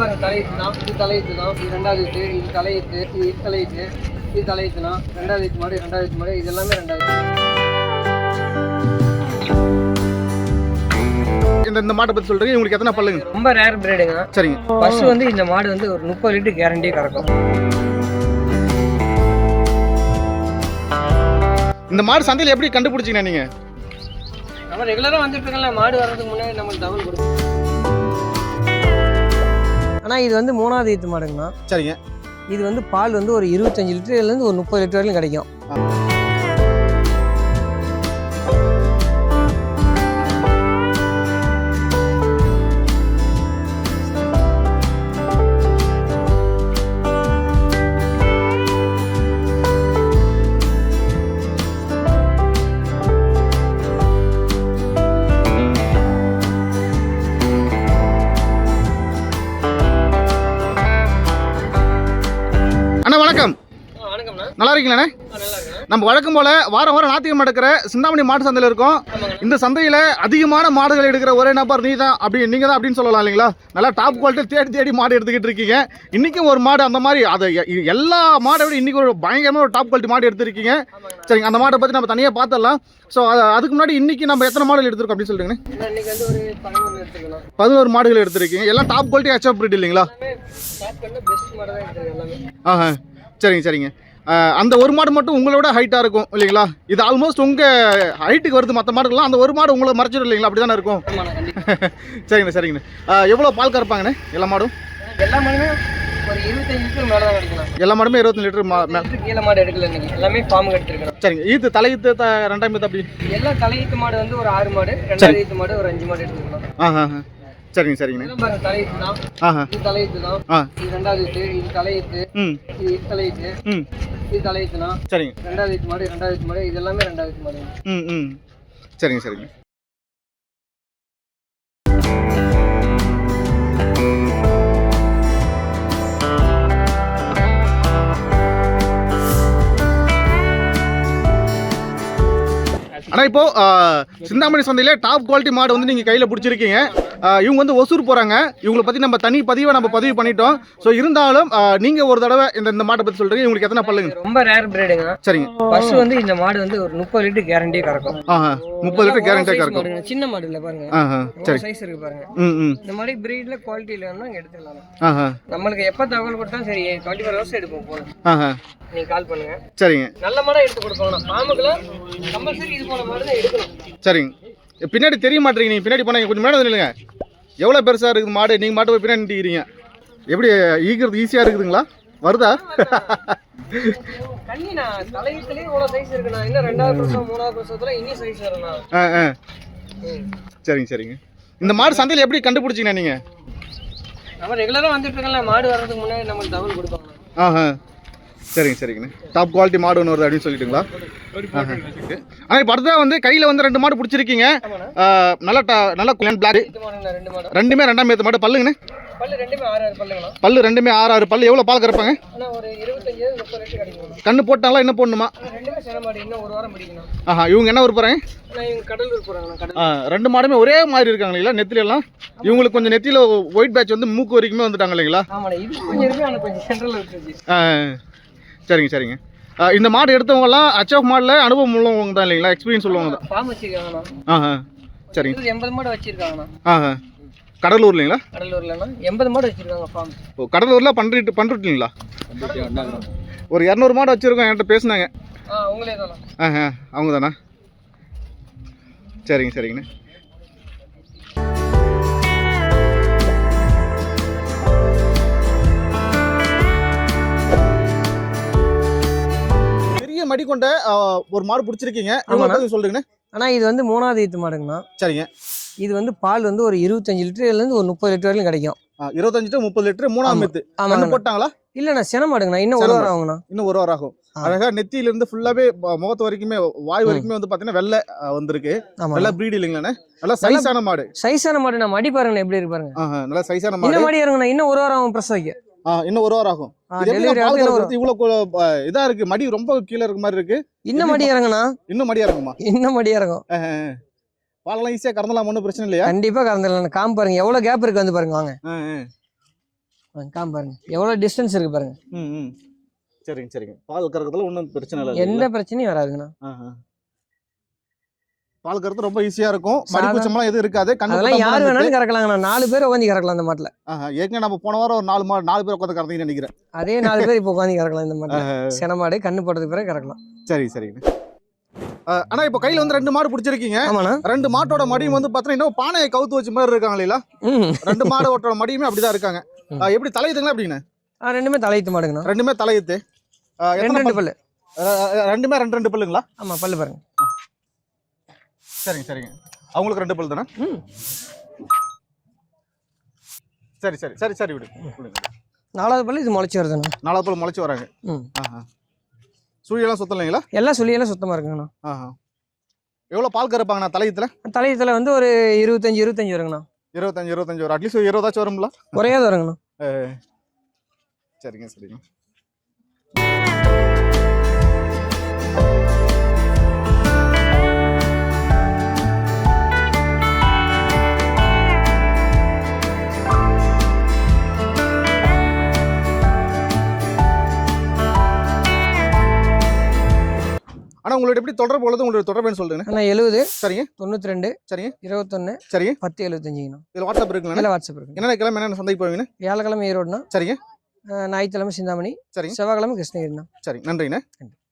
பாருங்க தலையீத்து தான் இது தலையீத்து தான் இது ரெண்டாவது ஈத்து இது தலையீத்து இது இது தலையீத்து இது தலையீத்துனா ரெண்டாவது ஈத்து மாடு ரெண்டாவது மாடு இது எல்லாமே ரெண்டாவது இந்த இந்த மாட்டை பற்றி சொல்கிறீங்க உங்களுக்கு எத்தனை பல்லுங்க? ரொம்ப ரேர் பிரீடுங்க சரிங்க. ஃபர்ஸ்ட் வந்து இந்த மாடு வந்து ஒரு முப்பது லிட்டர் கேரண்டியே கறக்கும். இந்த மாடு சந்தையில் எப்படி கண்டுபிடிச்சிங்க நீங்கள் நம்ம ரெகுலராக வந்துட்டு இருக்கல மாடு வர்றதுக்கு முன்னாடி நம்மளுக்கு தகவல் கொடுக்கும் ஆனால் இது வந்து மூணாவது ஈத்து மாடுங்கண்ணா. சரிங்க. இது வந்து பால் வந்து ஒரு இருபத்தஞ்சு லிட்டர்லேருந்து ஒரு முப்பது லிட்டர் வரையும் கிடைக்கும். நல்லா இருக்கீங்களாண்ணே நம்ம வழக்கம் போல வாரம் வாரம் ஞாயிற்றுக்கிழமை நடக்கிற சிந்தாமணி மாட்டு சந்தையில் இருக்கோம். இந்த சந்தையில் அதிகமான மாடுகள் எடுக்கிற ஒரே நபர் நீ தான் அப்படி நீங்கள் தான் அப்படின்னு சொல்லலாம் இல்லைங்களா? நல்லா டாப் குவாலிட்டி தேடி தேடி மாடு எடுத்துக்கிட்டு இருக்கீங்க. இன்றைக்கும் ஒரு மாடு அந்த மாதிரி அதை எல்லா மாடை விட இன்றைக்கி ஒரு பயங்கரமாக ஒரு டாப் குவாலிட்டி மாடு எடுத்திருக்கீங்க. சரிங்க அந்த மாடை பற்றி நம்ம தனியாக பார்த்துடலாம். ஸோ அதுக்கு முன்னாடி இன்றைக்கி நம்ம எத்தனை மாடல் எடுத்திருக்கோம் அப்படின்னு சொல்லிட்டுங்கண்ணே பதினோரு மாடுகள் எடுத்திருக்கீங்க. எல்லாம் டாப் குவாலிட்டி பிரீட் இல்லைங்களா? ஆஹா. சரிங்க சரிங்க. அந்த ஒரு மாடு மட்டும் உங்களோட ஹைட்டாக இருக்கும் இல்லைங்களா? இது ஆல்மோஸ்ட் உங்கள் ஹைட்டுக்கு வருது மற்ற மாடுகள்லாம் அந்த ஒரு மாடு உங்களை மறைச்சிடும் இல்லைங்களா? அப்படி தானே இருக்கும் சரிங்கண்ணே. சரிங்கண்ணே எவ்வளோ பால் கறப்பாங்கண்ணே எல்லா மாடும்? எல்லா மாடுமே எல்லா மாடுமே இருபத்தஞ்சு லிட்டர் கீழே மாடு எடுக்கல இன்னைக்கு எல்லாமே ஃபார்முக்கு எடுத்துருக்கணும் சரிங்க ஈத்து தலை ஈத்து த ரெண்டாம் ஈத்து அப்படி? எல்லா தலையீத்து மாடு வந்து ஒரு ஆறு மாடு ரெண்டாவது ஈத்து மாடு ஒரு அஞ்சு மாடு எடுத்துக்கணும் ஆஹா ஆஹா. சரிங்க பாருங்க தலையீத்து தான் இது தலையீத்து தான் ஆ. இது ரெண்டாவது இது தலையீத்து ம். இது இது தலையீத்து ம். இது தலையீத்துனா சரிங்க. ரெண்டாவது ஈத்து மாடு ரெண்டாவது மாடு இது எல்லாமே ரெண்டாவது மாடு. ம் ம். சரிங்க சரிங்க. ஆனால் இப்போ சிந்தாமணி சந்தையில டாப் குவாலிட்டி மாடு வந்து நீங்கள் கையில் பிடிச்சிருக்கீங்க. இவங்க வந்து ஒசூர் போகிறாங்க இவங்களை பற்றி நம்ம தனி பதிவை நம்ம பதிவு பண்ணிட்டோம். ஸோ இருந்தாலும் நீங்கள் ஒரு தடவை இந்த இந்த மாட்டை பற்றி சொல்கிறீங்க இவங்களுக்கு எத்தனை பல்லுங்க? ரொம்ப ரேர் பிரீடுங்க சரிங்க. ஃபர்ஸ்ட் வந்து இந்த மாடு வந்து ஒரு முப்பது லிட்டர் கேரண்டியே கறக்கும். முப்பது லிட்டர் கேரண்டியாக மாடுங்க. சின்ன மாடு இல்ல பாருங்க. சரி. சைஸ் இருக்கு பாருங்க. ம் இந்த மாதிரி பிரீட்ல குவாலிட்டி இங்க எடுத்துக்கலாம். நம்மளுக்கு எப்ப தகவல் கொடுத்தா சரி டுவெண்ட்டி ஃபோர் ஹவர்ஸ் எடுப்போம் ஆஹா. நீங்க கால் பண்ணுங்க. சரிங்க. நல்ல மாடா எடுத்து கொடுக்கணும். பாம்புக்குள்ள கம்பல்சரி இது போல மாதிரி தான் எடுக்கணும். சரிங்க. பின்னாடி தெரிய மாட்டேறீங்க நீங்கள் பின்னாடி போனால் கொஞ்சம் முன்னாடி நில்லுங்க. எவ்வளோ பெருசாக இருக்குது மாடு? நீங்கள் மாட்டு போய் பின்னாடி நின்றுக்கிறீங்க எப்படி ஈக்கிறது ஈஸியாக இருக்குதுங்களா? வருதா? ஆ ஆ. சரிங்க சரிங்க. இந்த மாடு சந்தையில் எப்படி கண்டுபிடிச்சிங்க நீங்கள் நம்ம ரெகுலரா வந்துட்டு இருக்கல மாடு வர்றதுக்கு முன்னாடி நம்மளுக்கு தகவல் கொடுப்பாங்க. ஆஹா. சரிங்க சரிங்கண்ணே. டாப் குவாலிட்டி மாடு ஒன்று வருது அப்படின்னு சொல்லிட்டுங்களா? ஆனால் இப்போ அடுத்ததாக வந்து கையில் வந்து ரெண்டு மாடு பிடிச்சிருக்கீங்க. ஆ, நல்லா டா நல்லா பிளாக் ரெண்டு மாடு? ரெண்டுமே ரெண்டாம் ஏற்ற மாடு. பல்லுங்கண்ணே. பல்லு ரெண்டுமே ஆறு ஆறு பல்லு எவ்வளோ பால் கறப்பாங்க? கண்ணு போட்டாங்களா என்ன போடணுமா? ஆஹா இவங்க என்ன விருப்பறாங்க ஆ, ரெண்டு மாடுமே ஒரே மாதிரி இருக்காங்க இல்லைங்களா நெத்தில எல்லாம்? இவங்களுக்கு கொஞ்சம் நெத்தியில ஒயிட் பேட்ச் வந்து மூக்கு வரைக்குமே வந்துட்டாங்க இல்லைங்களா? சரிங்க சரிங்க. இந்த மாடு எடுத்தவங்கலாம் ஹச்எஃப் மாடில் அனுபவம் உள்ளவங்க தான் இல்லைங்களா? எக்ஸ்பீரியன்ஸ் உள்ளவங்க தான். ஃபார்ம் வச்சிருக்காங்கண்ணா. ஆஹா சரிங்க. எண்பது மாடு வச்சிருக்காங்கண்ணா. ஆஹா கடலூர் இல்லைங்களா? கடலூர்லண்ணா. எண்பது மாடு வச்சிருக்காங்க ஃபார்ம் ஓ கடலூரில் பண்ணிட்டு பண்ணிட்டுங்களா ஒரு இரநூறு மாடு வச்சுருக்கோம் என்கிட்ட பேசுனாங்க. ஆ உங்களே தானா ஆஹா அவங்க தானா சரிங்க சரிங்கண்ணே. மடி கொண்ட ஒரு மாடு பிடிச்சிருக்கீங்க. சொல்றீங்கண்ணே? ஆனா இது வந்து மூணாவது ஈத்து மாடுங்கண்ணா. சரிங்க. இது வந்து பால் வந்து ஒரு இருபத்தஞ்சு லிட்டர்லேருந்து ஒரு முப்பது லிட்டர் வரையும் கிடைக்கும். இருபத்தஞ்சு டு முப்பது லிட்டர் மூணாம். மெத்து போட்டாங்களா? இல்லைண்ணா சின மாடுங்கண்ணா. இன்னும் ஒரு வாரம் ஆகுங்கண்ணா. இன்னும் ஒரு வாரம் ஆகும். அழகா நெத்தியில இருந்து ஃபுல்லாவே முகத்து வரைக்குமே வாய் வரைக்குமே வந்து பாத்தீங்கன்னா வெள்ளை வந்திருக்கு. நல்ல பிரீடு இல்லைங்களாண்ணே? நல்லா சைஸான மாடு. சைஸான மாடு நான் மடி பாருங்கண்ணா எப்படி இருக்கு பாருங்க. நல்ல சைஸான மாடு இன்னும் மடி. இறங்குண்ணா இன்னும் ஒரு வாரம் ஆகும் பிரசவ வைக்க ஆ, இன்னும் ஒரு வாரம் ஆகும். இவ்வளவு இதா இருக்கு. மடி ரொம்ப கீழே இருக்க மாதிரி இருக்கு. இன்னும் மடி இறங்குண்ணா இன்னும் மடியா இருக்குமா இன்னும் மடி இறங்கும். பாலெல்லாம் ஈஸியா கறந்தலாம் ஒன்றும் பிரச்சனை இல்லையா? கண்டிப்பா கறந்துடலாம். காம் பாருங்க. எவ்வளவு கேப் இருக்கு வந்து பாருங்க வாங்க. காம் பாருங்க. எவ்வளோ டிஸ்டன்ஸ் இருக்கு பாருங்க. சரிங்க சரிங்க. பால் கறக்கிறதுல ஒன்றும் பிரச்சனை இல்லை எந்த பிரச்சனையும் வராதுங்கண்ணா. பால் கறந்து ரொம்ப ஈஸியா இருக்கும். மடிப்புச்சமெல்லாம் எதுவும் இருக்காது. கண்ணு அதெல்லாம் பட்டாம யார். வேணாலும் கறக்கலாங்கண்ணா. நாலு பேர் உட்காந்து கறக்கலாம் இந்த மாட்டில். ஏற்கனவே நம்ம போன வாரம் ஒரு நாலு மா நாலு பேர் உட்காந்து கறந்தீங்கன்னு நினைக்கிறேன். அதே நாலு பேர் இப்போ உட்காந்து கறக்கலாம் இந்த மாட்டில். சென மாடு கண்ணு போட்டதுக்கு பிறகு கறக்கலாம். சரி சரிங்க ஆஹ், அண்ணா இப்போ கையில வந்து ரெண்டு மாடு பிடிச்சிருக்கீங்க. ரெண்டு மாட்டோட மடியும் வந்து பார்த்தீங்கன்னா இன்னும் பானையை கவுத்து வச்ச மாதிரி இருக்காங்க இல்லையா ரெண்டு மாடோட மடியுமே அப்படிதான் இருக்காங்க. எப்படி தலையுதுங்களா ஆ ரெண்டுமே தலையத்து மாடுங்கண்ணா. ரெண்டுமே தலையுத்து ரெண்டு ரெண்டு பல்? பல்லு. ரெண்டுமே ரெண்டு ரெண்டு பல்லுங்களா? ஆமாம் பல்லு பாருங்க. சரிங்க சரிங்க. அவங்களுக்கு ரெண்டு பல் தானே? சரி சரி சரி சரி விடு. விடுங்க. நாலாவது பல்லு இது முளைச்சி வருதுண்ணா. நாலாவது பல் முளைச்சு வராங்க. ம். ஆஹா சுழியெல்லாம் சுத்தம் இல்லைங்களா எல்லாம் சுழியெல்லாம் சுத்தமாக இருக்குங்கண்ணா. ஆஹா எவ்வளோ பால் கறப்பாங்கண்ணா தலையத்தில்? தலையத்தில் வந்து ஒரு இருபத்தஞ்சி இருபத்தஞ்சி வருங்கண்ணா. இருபத்தஞ்சு இருபத்தஞ்சு ஒரு அட்லீஸ்ட் இருபதாச்சும் வரும்ல? குறையாத வருங்கண்ணா. சரிங்க சரிங்க. உங்களோட எப்படி தொடர்பு உள்ளது உங்களோட தொடர்புன்னு சொல்லுங்க. அண்ணா எழுபது சரிங்க. தொண்ணூற்றி ரெண்டு சரிங்க. இருபத்தொன்று சரிங்க. பத்து எழுபத்தஞ்சிங்கண்ணா இதில் வாட்ஸ்அப் இருக்குங்களா? இதில் வாட்ஸ்அப் இருக்குங்க. என்னென்ன கிழமை என்னென்ன சந்தைக்கு போவீங்கண்ணா வியாழக்கிழமை ஈரோடுண்ணா. சரிங்க. ஞாயிற்றுக்கிழமை சிந்தாமணி. சரிங்க. செவ்வாய்க்கிழமை கிருஷ்ணகிரிண்ணா. சரி நன்றிங்கண்ணா.